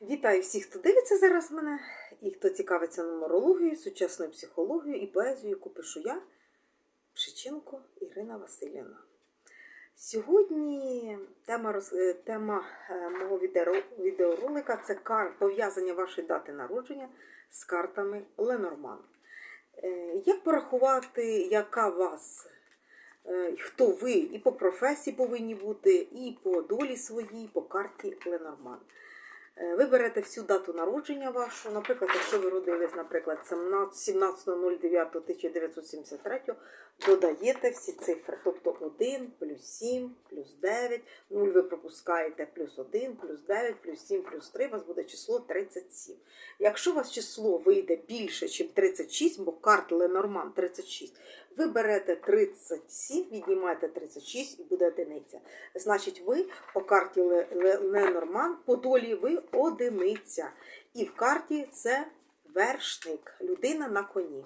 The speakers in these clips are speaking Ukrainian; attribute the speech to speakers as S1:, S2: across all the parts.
S1: Вітаю всіх, хто дивиться зараз мене, і хто цікавиться нумерологією, сучасною психологією і поезією, яку пишу я, Пшиченко Ірина Васильівна. Сьогодні тема, роз- е, тема е, мого відеоролика це кар... пов'язання вашої дати народження з картами Ленорман. Е, Як порахувати, яка вас, хто ви і по професії повинні бути, і по долі своїй, по карті Ленорман. Е, Ви берете всю дату народження вашу, наприклад, якщо ви родились, наприклад, 17.09.1973, додаєте всі цифри, тобто 1 плюс 7 плюс 9, 0 ви пропускаєте плюс 1, плюс 9, плюс 7, плюс 3, у вас буде число 37. Якщо у вас число вийде більше, ніж 36, бо карт Ленорман 36, ви берете 37, віднімаєте 36 і буде одиниця. Значить, ви по карті Ле- Ле- Ленорман, по долі ви одиниця. І в карті це вершник, людина на коні.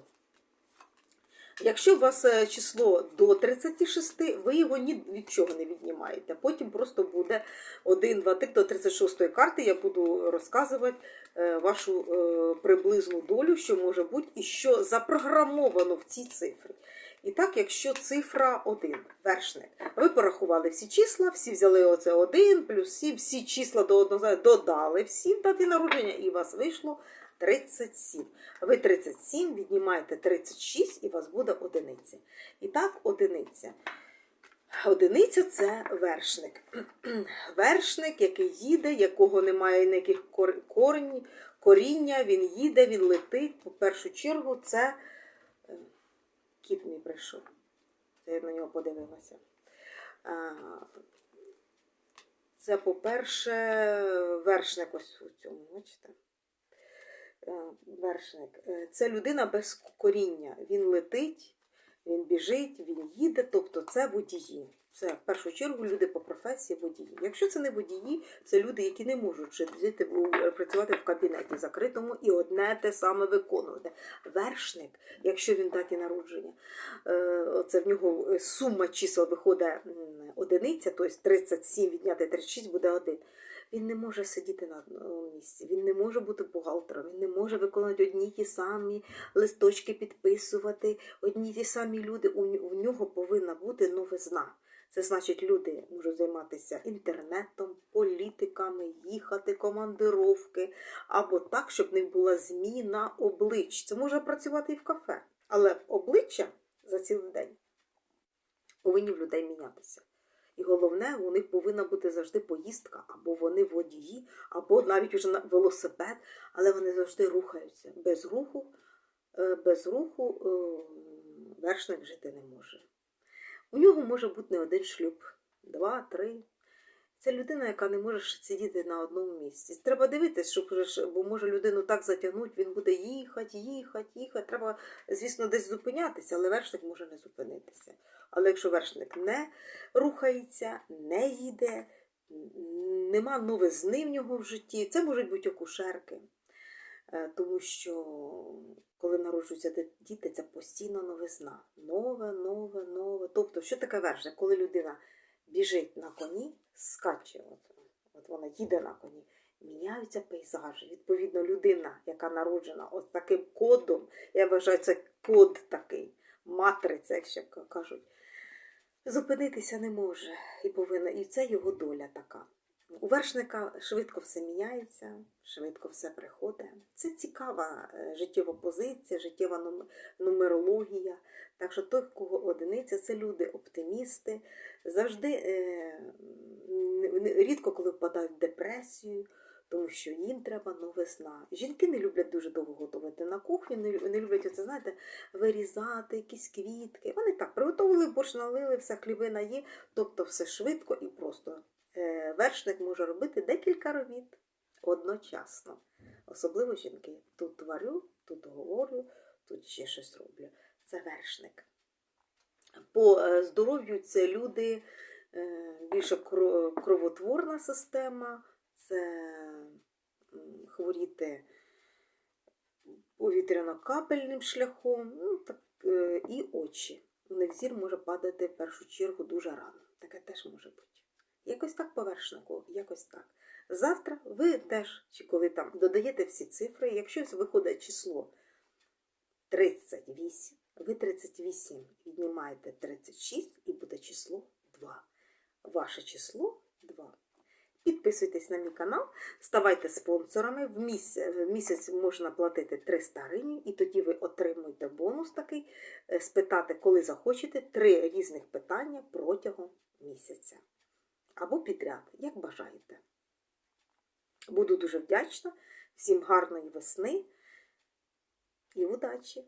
S1: Якщо у вас е, число до 36, ви його ні від чого не віднімаєте. Потім просто буде 1, 2, 3 до 36 карти. Я буду розказувати е, вашу е, приблизну долю, що може бути, і що запрограмовано в цій цифрі. І так, якщо цифра 1, вершник, ви порахували всі числа, всі взяли оце 1 плюс 7, всі числа до одного додали всі дати народження, і у вас вийшло 37. Ви 37 віднімаєте 36 і у вас буде одиниця. І так, одиниця. Одиниця це вершник. Вершник, який їде, якого немає ніяких кор- корень, коріння, він їде, він летить. По першу чергу, це е, кіт мій прийшов. Я на нього подивилася. Це, по-перше, вершник ось у цьому, бачите? Е, Вершник. Е, Це людина без коріння. Він летить, він біжить, він їде, тобто це водії. Це в першу чергу люди по професії водії. Якщо це не водії, це люди, які не можуть жити, працювати в кабінеті закритому і одне те саме виконувати. Вершник, якщо він даті народження, е, це в нього сума чисел виходить одиниця, тобто 37 відняти 36 буде 1. Він не може сидіти на місці, він не може бути бухгалтером, він не може виконувати одні ті самі листочки підписувати, одні ті самі люди. У нього повинна бути новизна. Це значить, люди можуть займатися інтернетом, політиками, їхати, командировки, або так, щоб не була зміна облич. Це може працювати і в кафе, але обличчя за цілий день повинні в людей мінятися. І головне, у них повинна бути завжди поїздка, або вони водії, або навіть уже на велосипед, але вони завжди рухаються. Без руху, е, без руху е, вершник жити не може. У нього може бути не один шлюб, два, три. Це людина, яка не може сидіти на одному місці. Треба дивитися, щоб бо може людину так затягнути, він буде їхати, їхати, їхати. Треба, звісно, десь зупинятися, але вершник може не зупинитися. Але якщо вершник не рухається, не їде, нема новизни в нього в житті, це можуть бути акушерки. Е, Тому що коли народжуються діти, це постійно новизна. Нове, нове, нове. Тобто, що таке вершник? Коли людина біжить на коні, скаче, от, от вона їде на коні, міняються пейзажі. Відповідно, людина, яка народжена от таким кодом, я вважаю, це код такий, матриця, як ще кажуть, зупинитися не може і повинна, і це його доля така. У вершника швидко все міняється, швидко все приходить. Це цікава е, життєва позиція, життєва нумерологія. Так що той, кого одиниця, це люди оптимісти, завжди е, рідко коли впадають в депресію, тому що їм треба новизна. Жінки не люблять дуже довго готувати на кухні, не, люблять оце, знаєте, вирізати якісь квітки. Вони так приготували, борщ налили, все хлібина є, тобто все швидко і просто. Е, Вершник може робити декілька робіт одночасно. Особливо жінки. Тут варю, тут говорю, тут ще щось роблю. Це вершник. По е, здоров'ю це люди е, більше кровотворна система, це хворіти повітряно-капельним шляхом, ну, так, і очі. У них зір може падати в першу чергу дуже рано. Таке теж може бути. Якось так повершнику, якось так. Завтра ви теж, чи коли там додаєте всі цифри, якщо виходить число 38, ви 38 віднімаєте 36 і буде число 2. Ваше число 2. Підписуйтесь на мій канал, ставайте спонсорами. В місяць, в місяць можна платити 300 гривень, і тоді ви отримуєте бонус такий, е, спитати, коли захочете, три різних питання протягом місяця. Або підряд, як бажаєте. Буду дуже вдячна. Всім гарної весни і удачі!